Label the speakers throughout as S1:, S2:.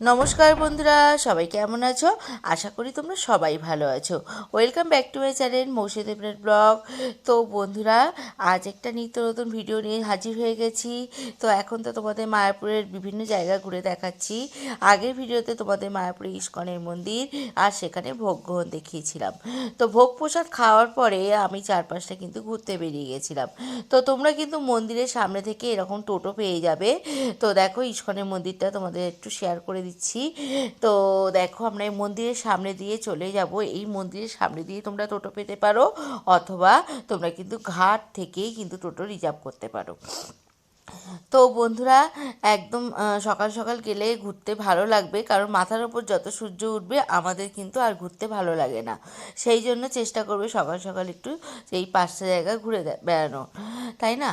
S1: নমস্কার বন্ধুরা, সবাই কেমন আছো? আশা করি তোমরা সবাই ভালো আছো। Welcome back to my channel Mousumi Debnath blog. তো বন্ধুরা, আজ একটা নিত্য নতুন ভিডিও নিয়ে হাজির হয়ে গেছি। তো এখন তো তোমাদের মায়াপুরের বিভিন্ন জায়গা ঘুরে দেখাচ্ছি। আগের ভিডিওতে তোমাদের মায়াপুরে ইস্কনের মন্দির আর সেখানে ভোগ গ্রহণ দেখিয়েছিলাম। তো ভোগ প্রসাদ খাওয়ার পরে আমি চারপাশটা কিন্তু ঘুরতে বেরিয়ে গেছিলাম। তো তোমরা কিন্তু মন্দিরের সামনে থেকে এরকম টোটো পেয়ে যাবে। তো দেখো ইস্কনের মন্দিরটা তোমাদের একটু শেয়ার করে দিচ্ছি। তো দেখো আমরা এই মন্দিরের সামনে দিয়ে চলে যাব। এই মন্দিরের সামনে দিয়ে তোমরা টোটো পেতে পারো, অথবা তোমরা কিন্তু ঘাট থেকেই কিন্তু টোটো রিজার্ভ করতে পারো। তো বন্ধুরা, একদম সকাল সকাল গেলে ঘুরতে ভালো লাগবে, কারণ মাথার ওপর যত সূর্য উঠবে, আমাদের কিন্তু আর ঘুরতে ভালো লাগে না। সেই জন্য চেষ্টা করবে সকাল সকাল একটু এই পাঁচটা জায়গা ঘুরে বেড়ানো তাই না?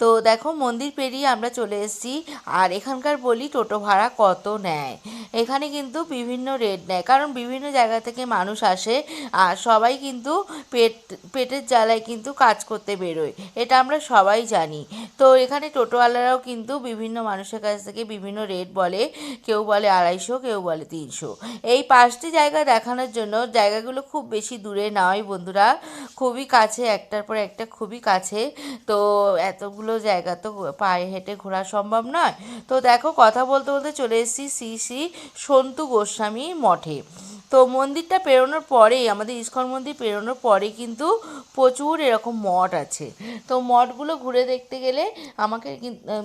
S1: তো দেখো, মন্দির পেরিয়ে আমরা চলে এসেছি, আর এখানকার বলি টোটো ভাড়া কত নেয়? এখানে কিন্তু বিভিন্ন রেট নেয়, কারণ বিভিন্ন জায়গা থেকে মানুষ আসে, আর সবাই কিন্তু পেট, পেটের জ্বালায় কিন্তু কাজ করতে বেরোয়, এটা আমরা সবাই জানি। তো এখানে টোটোওয়ালারাও কিন্তু বিভিন্ন মানুষের কাছ থেকে বিভিন্ন রেট বলে, কেউ বলে আড়াইশো, কেউ বলে তিনশো। এই পাঁচটি জায়গা দেখানোর জন্য জায়গাগুলো খুব বেশি দূরে নয় বন্ধুরা, খুবই কাছে, একটার পর একটা খুবই কাছে। তো এতগুলো জায়গা তো পায়ে হেঁটে ঘোরা সম্ভব নয়। তো দেখো কথা বলতে বলতে চলে এসেছি শ্রী শ্রী সন্তু গোস্বামী মঠে। তো মন্দিরটা পেরোনোর পরেই, আমাদের ইস্কন মন্দির পেরোনোর পরে কিন্তু প্রচুর এরকম মঠ আছে। তো মঠগুলো ঘুরে দেখতে গেলে আমাকে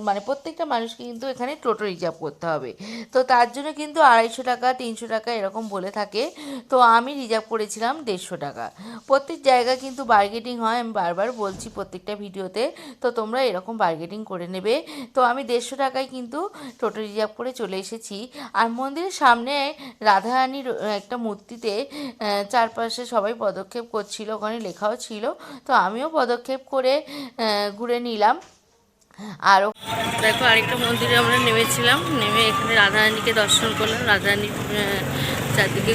S1: মানে প্রত্যেকটা মানুষকে কিন্তু এখানে টোটো রিজার্ভ করতে হবে। তো তার জন্য কিন্তু আড়াইশো টাকা, তিনশো টাকা এরকম বলে থাকে। তো আমি রিজার্ভ করেছিলাম দেড়শো টাকা। প্রত্যেক জায়গা কিন্তু বার্গেটিং হয়, আমি বারবার বলছি প্রত্যেকটা ভিডিওতে। তো তোমরা এরকম বার্গেটিং করে নেবে। তো আমি দেড়শো টাকায় কিন্তু টোটো রিজার্ভ করে চলে এসেছি। আর মন্দিরের সামনে রাধারানীর, একটা মূর্তিতে চারপাশে সবাই পদক্ষেপ করছিল ওখানে লেখাও ছিল। তো আমিও পদক্ষেপ করে ঘুরে নিলাম। আরও দেখো আরেকটা মন্দিরে আমরা নেমেছিলাম। নেমে এখানে রাধারানীকে দর্শন করলাম। রাধারানীর আহ, চারদিকে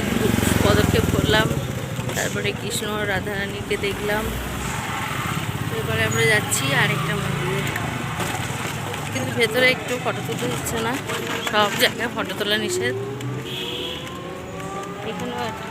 S1: পদক্ষেপ করলাম। তারপরে কৃষ্ণ রাধারানীকে দেখলাম। এবারে আমরা যাচ্ছি আরেকটা মন্দিরে। কিন্তু ভেতরে একটু ফটো তুলতে হচ্ছে না। সব জায়গায় ফটো তোলা নিষেধ। এখানেও একটা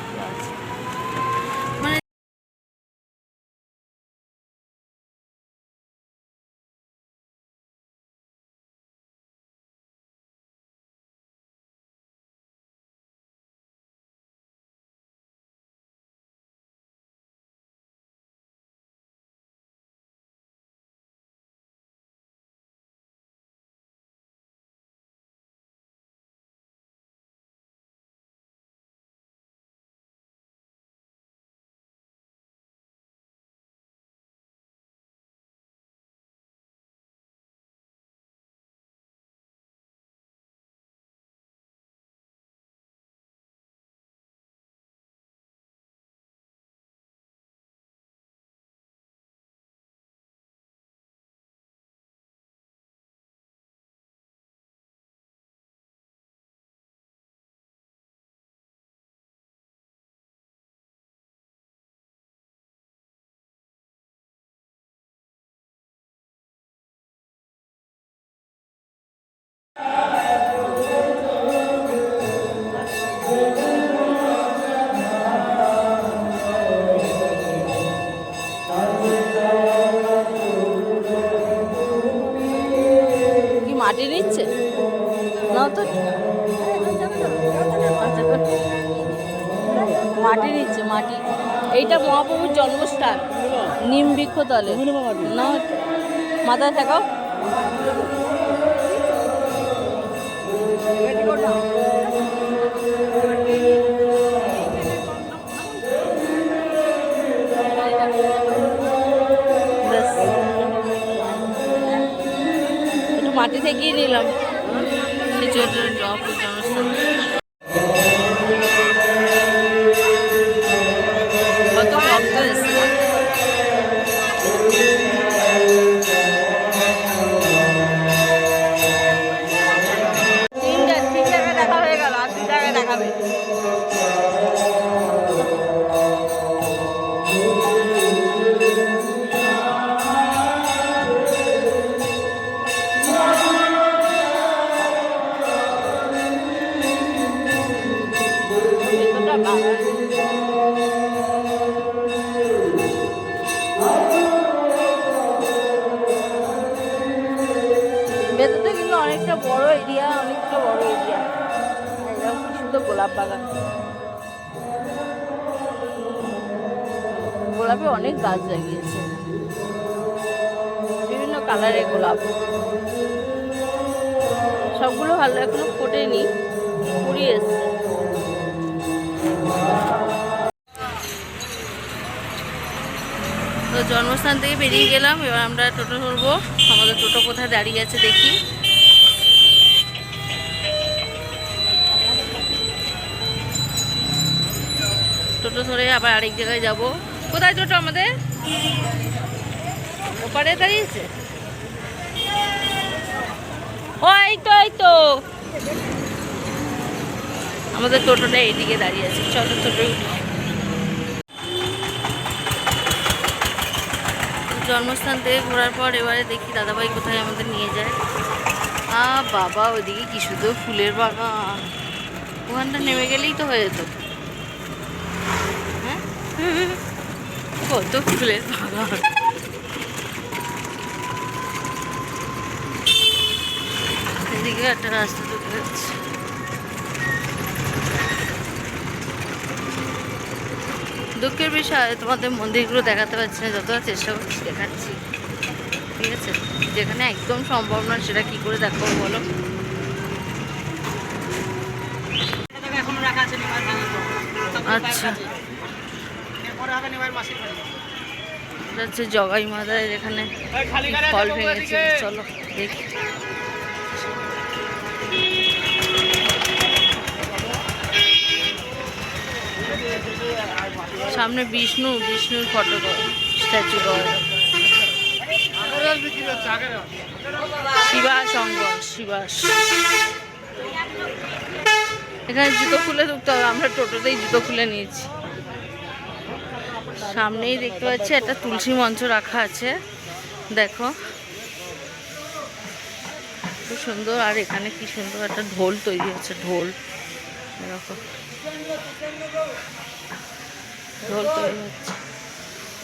S1: মাটি নিচ্ছে? না তো। মাটি নিচ্ছে, মাটি। এইটা মহাপ্রভুর জন্মস্থান, নিম বৃক্ষতলে। না মাথায় থাকাও মাটি থেকেই নিলাম কিছু একটা মহাপ্রভুর জন্মস্থান ভেতরটা কিন্তু অনেকটা বড় এরিয়া, অনেকটা বড় এরিয়া। এরকম সুন্দর গোলাপ বাগান। গোলাপে অনেক গাছ লাগিয়েছে। বিভিন্ন কালারের গোলাপ। সবগুলো ভালো এখনও ফোটেনি কুড়ি এসছে। তো জন্মস্থান থেকে বেরিয়ে গেলাম, এবার আমরা টোটো ধরবো। আমাদের টোটো কোথায় দাঁড়িয়ে আছে দেখি। টোটো ধরে আবার আরেক জায়গায় যাব। কোথায় টোটো আমাদের? ওপারে দাঁড়িয়েছে? ও তো, এই তো। আমাদের টোটোটা এইদিকে দাঁড়িয়ে আছে। চলো, টোটো জন্মস্থান থেকে ঘোরার পর এবারে দেখি দাদাভাই কোথায় আমাদের নিয়ে যায়। আ, বাবা ওইদিকে কি শুধু ফুলের বাগান। ওখানটা নেমে গেলেই তো হয়ে যেত। হ্যাঁ? কত ফুলের বাগান। এদিকে একটা রাস্তা ঢুকে যাচ্ছে। দুঃখের বিষয় তোমাদের মন্দিরগুলো দেখাতে পারছি না যতটা চেষ্টা করছি দেখাচ্ছি। ঠিক আছে? যেখানে একদম সম্ভব না সেটা কি করে দেখো বলো? আচ্ছা। হচ্ছে জগাই মাদার এখানে। ফল ভেঙেছে চলো দেখি। সামনে বিষ্ণু, বিষ্ণুর ফটো স্ট্যাচু শিবাস অঙ্গন শিবাস। এখানে জুতো খুলে ঢুকতে হবে, আমরা টোটোতেই জুতো খুলে নিয়েছি। সামনেই দেখতে পাচ্ছি একটা তুলসী মঞ্চ রাখা আছে, দেখো। খুব সুন্দর, আর এখানে কি সুন্দর একটা ঢোল তৈরি হচ্ছে, ঢোল। দেখো। ঢোল তৈরি হচ্ছে।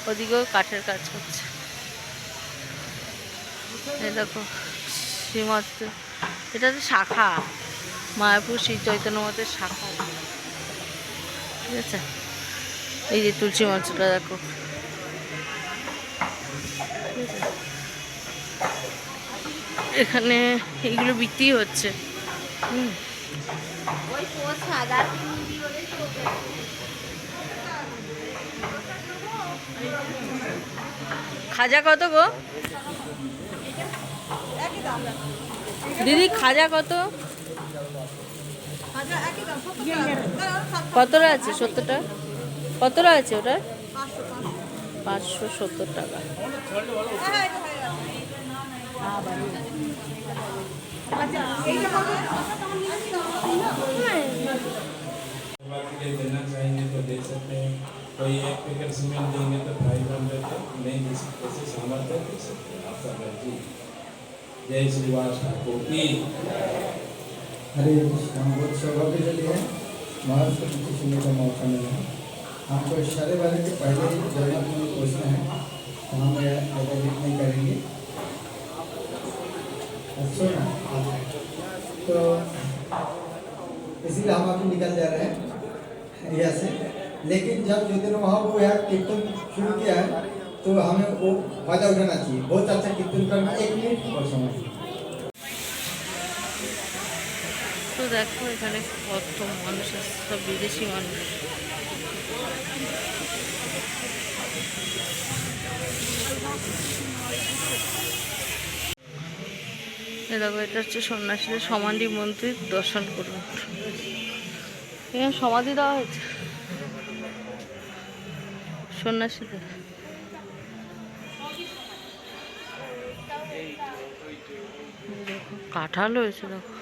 S1: ওদিকেও কাঠের কাজ করছে। এই দেখো শ্রীমত এটা তো শাখা। মায়াপুর শ্রী চৈতন্য মতের শাখা। ঠিক আছে? এই যে তুলসী মঞ্চটা দেখো। এখানে এইগুলো বিক্রি হচ্ছে। হুম। খাজা কত গো দিদি খাজা কত কতটা আছে সত্তরটা কতটা আছে ওটা পাঁচশো সত্তর টাকা
S2: बाकी के देना चाहेंगे तो दे सकते हैं कोई एक पैकेट सीमेंट देंगे तो फाइव हंड्रेड तक नहीं दे सकते से सामर्थ्य दे सकते हैं। आपका मर्ज़ी। जय श्रीवास ठाकुर की
S3: हरे कृष्ण बहुत सौभाग्यशाली है। महाराष्ट्र की सुनने का मौका मिला है। हमको सारे बारे के पहले ही जगन्नाथ मंदिर पहुँचना है तो हम ज़्यादा लेट नहीं करेंगे? अच्छा तो इसीलिए हम अभी निकल जा रहे हैं। यहाँ से लेकिन जब ज्योतिर्मय महाप्रभु यहाँ कीर्तन शुरू किया है तो हमें वो फायदा उठाना चाहिए बहुत अच्छा कीर्तन करना एक मिनट और समय
S1: তো দেখো এখানে কত মানুষ আছে সব বিদেশি মানুষ এ দেখো এটা হচ্ছে সন্ন্যাসীদের সমাধি মন্দির দর্শন করুন এখানে সমাধি দেওয়া হয়েছে দেখো, কাঁঠাল হয়েছে, দেখো।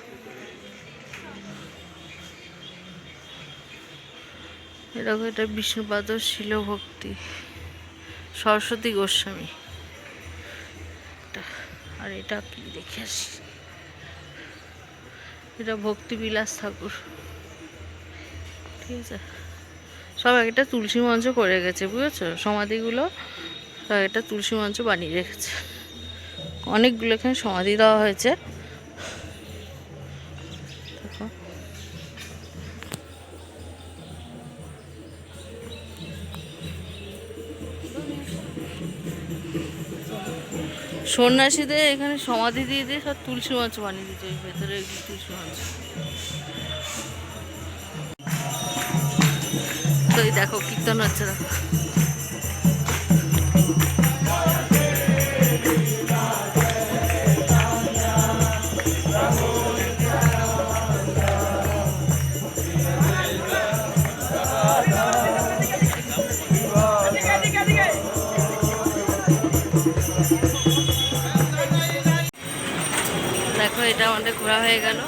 S1: এরকম এটা বিষ্ণুপাদ শিলভক্তি। সরস্বতী গোস্বামী। আর এটা কি, দেখে আসি। এটা ভক্তি বিলাস ঠাকুর। ঠিক আছে? সব একটা তুলসী মঞ্চ করে গেছে, বুঝেছ? সমাধিগুলো সব একটা তুলসী মঞ্চ বানিয়ে রেখেছে। অনেকগুলো এখানে সমাধি দেওয়া হয়েছে। সন্ন্যাসীদের এখানে সমাধি দিয়ে দিয়ে সব তুলসী মঞ্চ বানিয়ে দিয়েছে ভেতরে তুলসী মঞ্চ। তো এই দেখো, কীর্তন হচ্ছে দেখো, এটা আমাদের ঘোরা হয়ে গেল।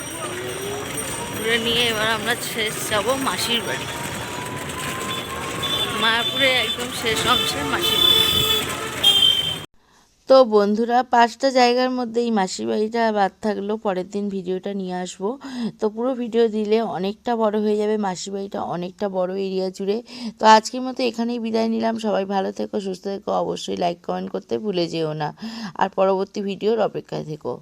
S1: ঘুরে নিয়ে এবার আমরা শেষ যাব মাসির বাড়ি। মায়াপুরে একদম শেষ অংশে বাড়ি। তো বন্ধুরা, পাঁচটা জায়গার মধ্যে এই মাসির বাড়িটা বাদ থাকল, পরের দিন ভিডিওটা নিয়ে আসব। তো পুরো ভিডিও দিলে অনেকটা বড় হয়ে যাবে, মাসির বাড়িটা অনেকটা বড় এরিয়া জুড়ে। তো আজকের মতো এখানেই বিদায় নিলাম। সবাই ভালো থেকো, সুস্থ থেকো, অবশ্যই লাইক কমেন্ট করতে ভুলে যেও না। আর পরবর্তী ভিডিওর অপেক্ষায় থেকো।